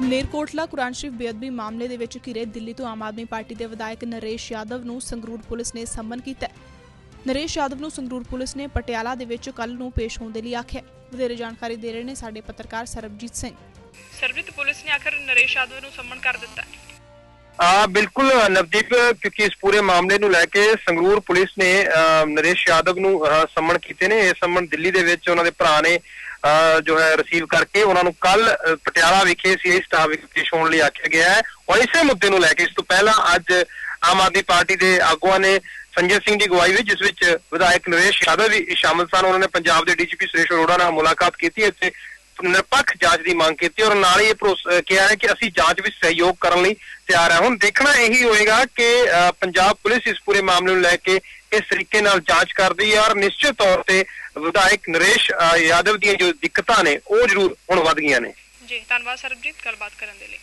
ਨੇਰਕੋਟਲਾ ਕੁਰਾਨ ਸ਼ਰੀਫ ਬੇਅਦਬੀ ਮਾਮਲੇ ਦੇ ਵਿੱਚ ਘਿਰੇ ਦਿੱਲੀ ਤੋਂ ਆਮ ਆਦਮੀ ਪਾਰਟੀ ਦੇ ਵਿਧਾਇਕ ਨਰੇਸ਼ ਯਾਦਵ ਨੂੰ ਸੰਗਰੂਰ ਪੁਲਿਸ ਨੇ ਸੰਮਨ ਕੀਤਾ ਨਰੇਸ਼ ਯਾਦਵ ਨੂੰ ਸੰਗਰੂਰ ਪੁਲਿਸ ਨੇ ਪਟਿਆਲਾ ਦੇ ਵਿੱਚ ਕੱਲ ਨੂੰ ਪੇਸ਼ ਹੋਣ ਦੇ ਲਈ ਆਖਿਆ ਵਧੇਰੇ ਜਾਣਕਾਰੀ ਦੇ ਰਹੇ ਨੇ ਸਾਡੇ ਪੱਤਰਕਾਰ ਸਰਬਜੀਤ ਸਿੰਘ। ਸਰਬਜੀਤ ਪੁਲਿਸ ਨੇ ਆਖਰ ਨਰੇਸ਼ ਯਾਦਵ ਨੂੰ ਸੰਮਨ ਕਰ ਦਿੱਤਾ ਆ ਬਿਲਕੁਲ ਨਵਦੀਪ ਕਿਉਂਕਿ ਇਸ ਪੂਰੇ ਮਾਮਲੇ ਨੂੰ ਲੈ ਕੇ ਸੰਗਰੂਰ ਪੁਲਿਸ ਨੇ ਅ, ਨਰੇਸ਼ ਯਾਦਵ ਨੂੰ ਅ, ਕੀਤੇ ਨੇ। ਇਹ ਸੰਮਣ ਦਿੱਲੀ ਦੇ ਵਿੱਚ ਉਹਨਾਂ ਦੇ ਭਰਾ ਨੇ ਜੋ ਹੈ ਰਿਸੀਵ ਕਰਕੇ ਉਹਨਾਂ ਨੂੰ ਕੱਲ ਪਟਿਆਲਾ ਵਿਖੇ ਸੀਆਈ ਸਟਾਫ ਵਿਖੇ ਪੇਸ਼ ਹੋਣ ਲਈ ਆਖਿਆ ਗਿਆ ਹੈ। ਔਰ ਇਸੇ ਮੁੱਦੇ ਨੂੰ ਲੈ ਕੇ ਇਸ ਤੋਂ ਪਹਿਲਾਂ ਅੱਜ ਆਮ ਆਦਮੀ ਪਾਰਟੀ ਦੇ ਆਗੂਆਂ ਨੇ ਸੰਜੇ ਸਿੰਘ ਦੀ ਗਵਾਹੀ ਵਿੱਚ ਜਿਸ ਵਿੱਚ ਵਿਧਾਇਕ ਨਰੇਸ਼ ਯਾਦਵ ਵੀ ਸ਼ਾਮਲ ਸਨ। ਉਹਨਾਂ ਨੇ ਪੰਜਾਬ ਦੇ ਡੀਜੀਪੀ ਸੁਰੇਸ਼ ਅਰੋੜਾ ਨਾਲ ਮੁਲਾਕਾਤ ਕੀਤੀ। ਅਤੇ ਨਿਰਪੱਖ ਜਾਂਚ ਦੀ ਮੰਗ ਕੀਤੀ ਔਰ ਨਾਲ ਹੀ ਇਹ ਕਿਹਾ ਹੈ ਕਿ ਅਸੀਂ ਜਾਂਚ ਵਿੱਚ ਸਹਿਯੋਗ ਕਰਨ ਲਈ ਤਿਆਰ ਹਾਂ। ਹੁਣ ਦੇਖਣਾ ਇਹੀ ਹੋਏਗਾ ਕਿ ਪੰਜਾਬ ਪੁਲਿਸ ਇਸ ਪੂਰੇ ਮਾਮਲੇ ਨੂੰ ਲੈ ਕੇ ਇਸ ਤਰੀਕੇ ਨਾਲ ਜਾਂਚ ਕਰਦੀ ਹੈ ਔਰ ਨਿਸ਼ਚਿਤ ਤੌਰ ਤੇ ਵਿਧਾਇਕ ਨਰੇਸ਼ ਯਾਦਵ ਦੀਆਂ ਜੋ ਦਿੱਕਤਾਂ ਨੇ, ਉਹ ਜ਼ਰੂਰ ਹੁਣ ਵੱਧ ਗਈਆਂ ਨੇ। ਜੀ, ਧੰਨਵਾਦ ਸਰਬਜੀਤ। ਗੱਲਬਾਤ ਕਰਨ ਦੇ ਲਈ।